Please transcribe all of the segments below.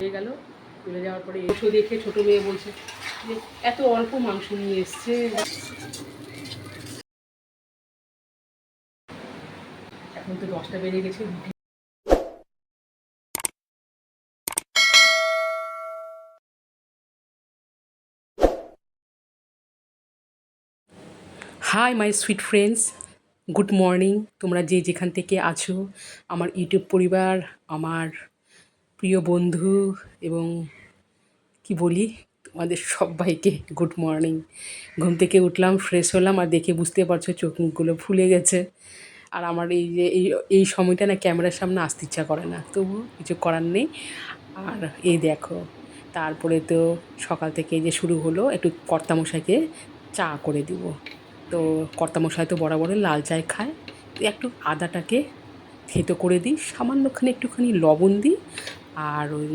হয়ে গেল। চলে যাওয়ার পরে এসো দেখে ছোট মেয়ে বলছে যে, এত অল্প মাংস নিয়ে এসছে। এখন তো দশটা বেজে গেছে। Hi my sweet friends good morning তোমরা যে যেখান থেকে আছো, আমার ইউটিউব পরিবার, আমার প্রিয় বন্ধু এবং কি বলি, তোমাদের সবাইকে গুড মর্নিং। ঘুম থেকে উঠলাম ফ্রেশ হলাম আর দেখে বুঝতে পারছ চোখ মুখগুলো ফুলে গেছে। আর আমার এই যে, এই এই সময়টা না ক্যামেরার সামনে আসতে ইচ্ছা করে না, তবু কিছু করার নেই। আর এই দেখো, তারপরে তো সকাল থেকে যে শুরু হলো, একটু কর্তামশাইকে চা করে দিব। তো কর্তামশাই তো বরাবরই লাল চায় খায়। তো একটু আদাটাকে থেতো করে দিই, সামান্যখানি একটুখানি লবণ দিই আর ওই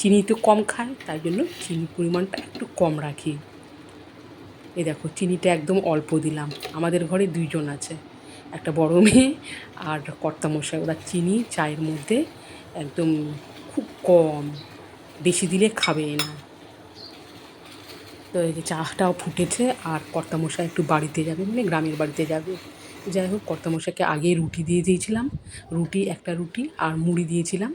চিনি তো কম খায়, তাই জন্য চিনির পরিমাণটা একটু কম রাখি। এই দেখো, চিনিটা একদম অল্প দিলাম। আমাদের ঘরে দুইজন আছে, একটা বড় মেয়ে আর কর্তামশাই ওরা চিনি, চায়ের মধ্যে একদম খুব কম, বেশি দিলে খাবে না। তো এই যে চাটাও ফুটেছে আর কর্তামশাই একটু বাড়িতে যাবে মানে গ্রামের বাড়িতে যাবে। যাই হোক কর্তামশাইকে আগে রুটি দিয়ে দিয়েছিলাম। রুটি, একটা রুটি আর মুড়ি দিয়েছিলাম।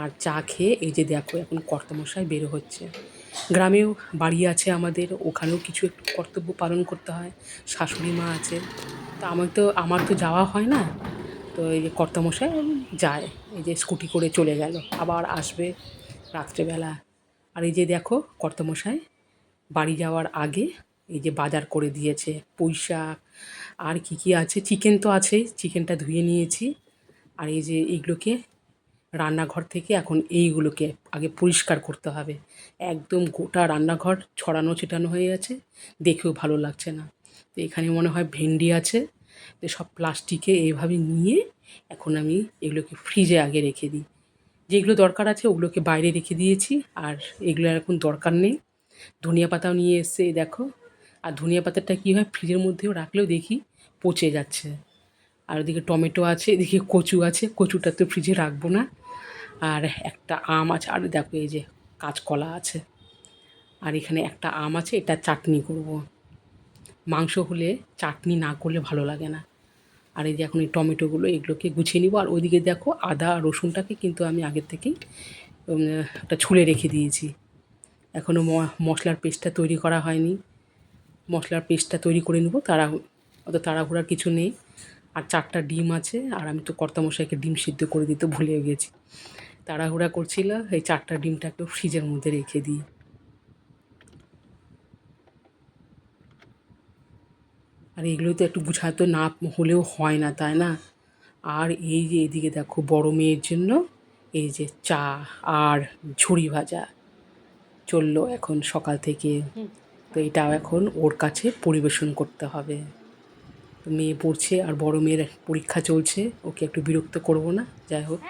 আর চা খেয়ে এই যে দেখো এখন কর্তামশাই বেরো হচ্ছে। গ্রামেও বাড়ি আছে আমাদের, ওখানেও কিছু একটু কর্তব্য পালন করতে হয়, শাশুড়ি মা আছে। তা আমার তো আমার তো যাওয়া হয় না। তো এই যে কর্তামশাই যায়, এই যে স্কুটি করে চলে গেল, আবার আসবে রাত্রেবেলা। আর এই যে দেখো কর্তামশাই বাড়ি যাওয়ার আগে এই যে বাজার করে দিয়েছে শাক আর কি কি আছে, চিকেন তো আছেই, চিকেনটা ধুয়ে নিয়েছি। আর এই যে এইগুলোকে রান্নাঘর থেকে এখন এইগুলোকে আগে পরিষ্কার করতে হবে। একদম গোটা রান্নাঘর ছড়ানো ছিটানো হয়ে আছে দেখেও ভালো লাগছে না। তো এখানে মনে হয় ভেন্ডি আছে। তো সব প্লাস্টিকে এইভাবে নিয়ে এখন আমি এগুলোকে ফ্রিজে আগে রেখে দিই। যেগুলো দরকার আছে ওগুলোকে বাইরে রেখে দিয়েছি আর এগুলো আর এখন দরকার নেই। ধনিয়া পাতাও নিয়ে এসছে দেখো। আর ধনিয়া পাতাটা কী হয়, ফ্রিজের মধ্যেও রাখলেও দেখি পচে যাচ্ছে। আর ওদিকে টমেটো আছে, এদিকে কচু আছে, কচুটা তো ফ্রিজে রাখব না। আর একটা আম আছে, আর দেখো এই যে কাঁচকলা আছে। আর এখানে একটা আম আছে, এটা চাটনি করব। মাংস হলে চাটনি না করলে ভালো লাগে না। আর এই যে এখন এই টমেটোগুলো, এগুলোকে গুছিয়ে নিব। আর ওইদিকে দেখো আদা আর রসুনটাকে কিন্তু আমি আগের থেকেই একটা ছুলে রেখে দিয়েছি। এখনও মশলার পেস্টটা তৈরি করা হয়নি। মশলার পেস্টটা তৈরি করে নেব তারা অত তাড়াহুড়ার কিছু নেই। আর চারটা ডিম আছে আর আমি তো কর্তামশাইকে ডিম সিদ্ধ করে দিতে ভুলে গেছি। তাড়াহুড়া করছিল এই চারটা ডিমটাকে ফ্রিজের মধ্যে রেখে দিই। আর এগুলো তো একটু গুছাতে না হলেও হয় না তাই না? আর এই যে এদিকে দেখো বড় মেয়ের জন্য এই যে চা আর ঝুড়ি ভাজা চলল এখন সকাল থেকে। তো এটাও এখন ওর কাছে পরিবেশন করতে হবে। মেয়ে পড়ছে আর বড় মেয়ের পরীক্ষা চলছে ওকে একটু বিরক্ত করব না যাই হোক।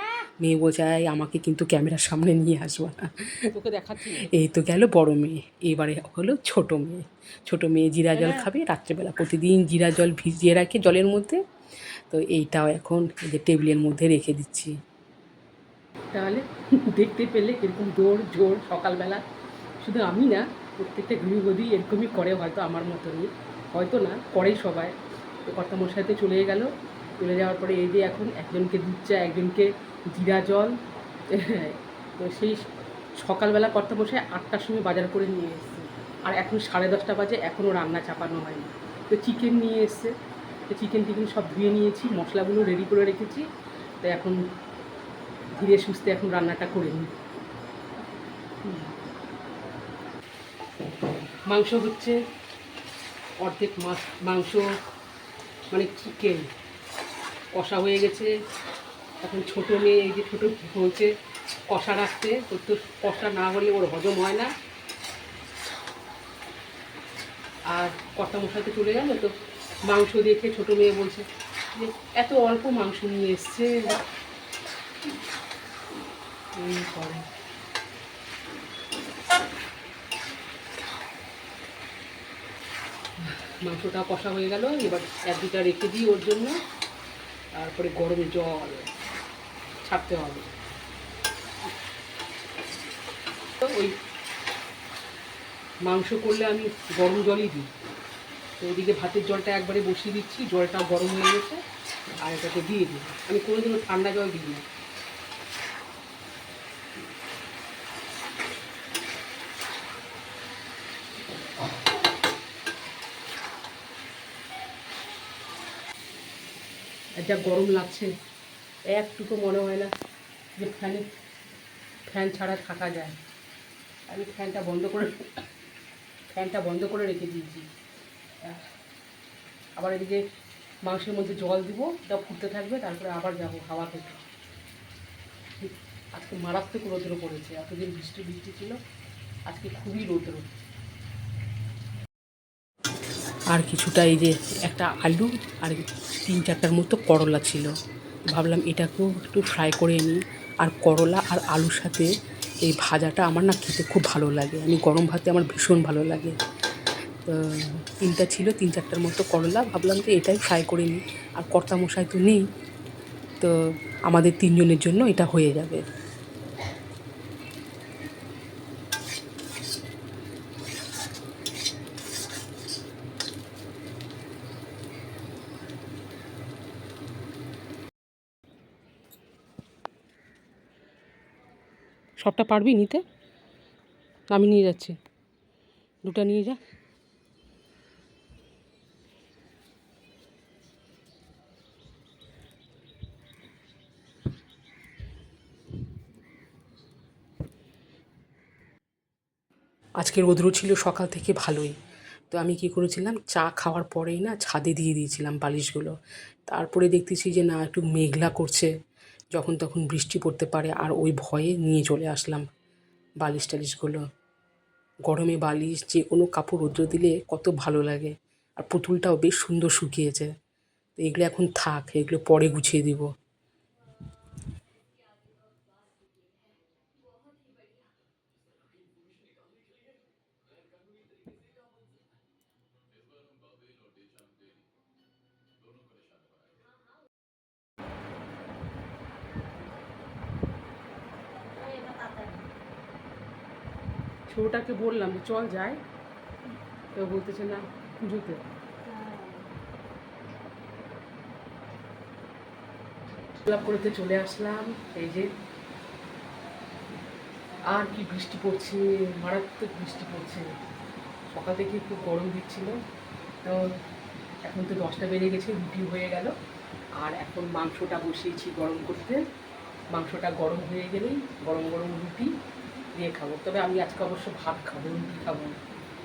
মেয়ে বোঝায় আমাকে কিন্তু ক্যামেরার সামনে নিয়ে আসব না। তোকে দেখাচ্ছি। এই তো গেল বড় মেয়ে। এবারে হলো ছোট মেয়ে। ছোট মেয়ে জিরা জল খাবে রাত্রেবেলা প্রতিদিন জিরা জল ভিজিয়ে রাখে জলের মধ্যে। তো এইটাও এখন এই যে টেবিলের মধ্যে রেখে দিচ্ছি। তাহলে দেখতে পেলে এরকম দৌড় জোর সকালবেলা। শুধু আমি না প্রত্যেকটা গৃহবধূ এরকমই করে হয়তো আমার মতনই। হয়তো না করেই সবাই। তো কর্তামশাইতে চলে গেল। চলে যাওয়ার পরে এই যে এখন একজনকে দুধ চা একজনকে জিরা জল। তো সেই সকালবেলা কর্তামশাই আটটার সময় বাজার করে নিয়ে এসছে। আর এখন সাড়ে দশটা বাজে এখনও রান্না চাপানো হয়নি। তো চিকেন নিয়ে এসছে। তো চিকেন টিকেন সব ধুয়ে নিয়েছি, মশলাগুলো রেডি করে রেখেছি। তো এখন ধীরে সুস্থে এখন রান্নাটা করে নিই। মাংস হচ্ছে অর্ধেক মাছ, মাংস মানে চিকেন কষা হয়ে গেছে। এখন ছোটো মেয়ে এই যে ছোটো বলছে কষা রাখতে। ওর তো কষা না হলে ওর হজম হয় না। আর কর্তা মশাতে চলে গেল, তো মাংস দেখে ছোটো মেয়ে বলছে, যে এত অল্প মাংস নিয়ে এসছে। করে। মাংসটা কষা হয়ে গেল, এবার এক দুটা রেখে দিই ওর জন্য। তারপরে গরম জল ছাড়তে হবে। ওই মাংস করলে আমি গরম জলই দিই। তো ওইদিকে ভাতের জলটা একবারে বসিয়ে দিচ্ছি, জলটা গরম হয়ে গেছে, আর এটাকে দিয়ে দিই। আমি কোনোদিনও ঠান্ডা জল দিই না। যা গরম লাগছে। একটুকু মনে হয় না যে ফ্যানে, ফ্যান ছাড়া থাকা যায়। আমি ফ্যানটা বন্ধ করে, ফ্যানটা বন্ধ করে রেখে দিয়েছি। আবার এদিকে মাংসের মধ্যে জল দিব ওটা ফুটতে থাকবে, তারপরে আবার যাব হাওয়া খেতে আজকে মারাত্মক রোদ্র পড়েছে, এতদিন বৃষ্টি বৃষ্টি ছিল। আজকে খুবই রৌদ্র। আর কিছুটা এই যে একটা আলু আর তিন চারটার মতো করলা ছিল। ভাবলাম এটাকেও একটু ফ্রাই করে নিই। আর করলা আর আলুর সাথে এই ভাজাটা আমার না খেতে খুব ভালো লাগে। আমি গরম ভাতে আমার ভীষণ ভালো লাগে। তো তিনটা ছিল, তিন চারটার মতো করলা। ভাবলাম যে এটাই ফ্রাই করে নিই। আর কর্তা মশাই তো নেই। তো আমাদের তিনজনের জন্য এটা হয়ে যাবে। সবটা পারবি নিতে? আমি নিয়ে যাচ্ছি। দুটা নিয়ে যা। আজকে রৌদ্র ছিল সকাল থেকে ভালোই। তো আমি কি করেছিলাম? চা খাওয়ার পরেই না ছাদে দিয়ে দিয়েছিলাম বালিশগুলো। তারপরে দেখতেছি যে না, একটু মেঘলা করছে। যখন তখন বৃষ্টি পড়তে পারে আর ওই ভয়ে নিয়ে চলে আসলাম বালিশ টালিশগুলো। গরমে বালিশ, যে কোনো কাপড় রৌদ্র দিলে কত ভালো লাগে। আর পুতুলটাও বেশ সুন্দর শুকিয়েছে। তো এগুলো এখন থাক, এগুলো পরে গুছিয়ে দিব। ছোটাকে বললাম যে চল যাই। তো বলতেছে, না পুজোতে ক্লাব করতে চলে আসলাম, এই যে। আর কি বৃষ্টি পড়ছে, মারাত্মক বৃষ্টি পড়ছে। সকাল থেকে খুব গরম দিচ্ছিল। তো এখন তো দশটা বেজে গেছে, রুটি হয়ে গেল। আর এখন মাংসটা বসিয়েছি গরম করতে। মাংসটা গরম হয়ে গেলেই গরম গরম রুটি। দিয়ে খাব। তবে আমি আজকে অবশ্য ভাত খাব, রুটি খাব।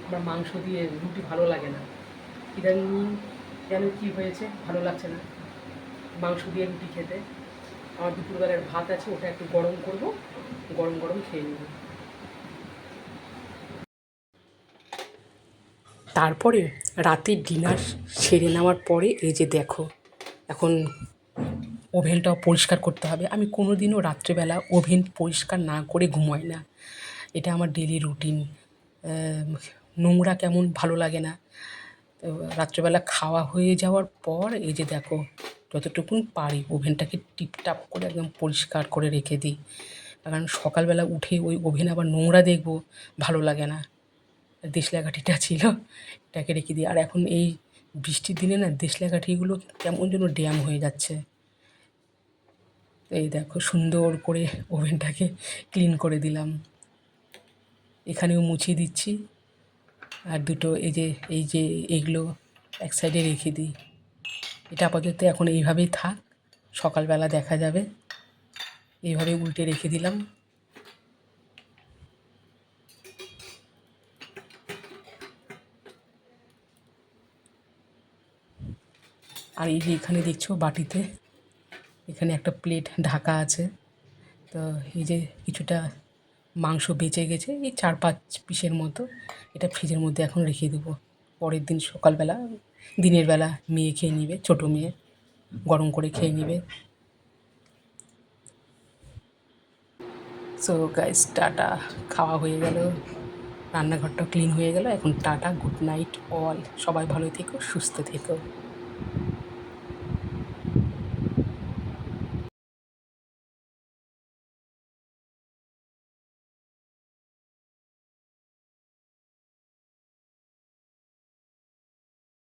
আমার মাংস দিয়ে রুটি ভালো লাগে না। ইদানিং যেন কী হয়েছে ভালো লাগছে না। মাংস দিয়ে রুটি খেতে। আমার দুপুরবেলার ভাত আছে, ওটা একটু গরম করব। গরম গরম খেয়ে নেব। তারপরে রাতের ডিনার সেরে নেওয়ার পরে এই যে দেখো, এখন ওভেনটাও পরিষ্কার করতে হবে। আমি কোনো দিনও রাত্রেবেলা ওভেন পরিষ্কার না করে ঘুমাই না। এটা আমার ডেলি রুটিন নোংরা কেমন ভালো লাগে না। রাত্রেবেলা খাওয়া হয়ে যাওয়ার পর এই যে দেখো, যতটুকুন পারি ওভেনটাকে টিপটাপ করে একদম পরিষ্কার করে রেখে দিই। কারণ সকালবেলা উঠে ওই ওভেন আবার নোংরা দেখব, ভালো লাগে না। দেশলাকাঠিটা ছিল, এটাকে রেখে দিই। আর এখন এই বৃষ্টির দিনে না দেশলাকাঠিগুলো কেমন যেন ড্যাম হয়ে যাচ্ছে। এই দেখো সুন্দর করে ওভেনটাকে ক্লিন করে দিলাম। এখানেও মুছিয়ে দিচ্ছি। আর দুটো এই যে এই যে এইগুলো এক সাইডে রেখে দিই। এটা আপাতত এখন এইভাবেই থাক, সকালবেলা দেখা যাবে। এইভাবে উল্টে রেখে দিলাম। আর এই যে এখানে দেখছ বাটিতে এখানে একটা প্লেট ঢাকা আছে। তো এই যে কিছুটা মাংস বেঁচে গেছে, এই চার পাঁচ পিসের মতো এটা ফ্রিজের মধ্যে এখন রেখে দেবো। পরের দিন সকালবেলা, দিনের বেলা মেয়ে খেয়ে নেবে, ছোটো মেয়ে গরম করে খেয়ে নেবে। সো গাইস টাটা, খাওয়া হয়ে গেল রান্নাঘরটা ক্লিন হয়ে গেল। এখন টাটা গুড নাইট অল সবাই ভালো থেকো, সুস্থ থেকো।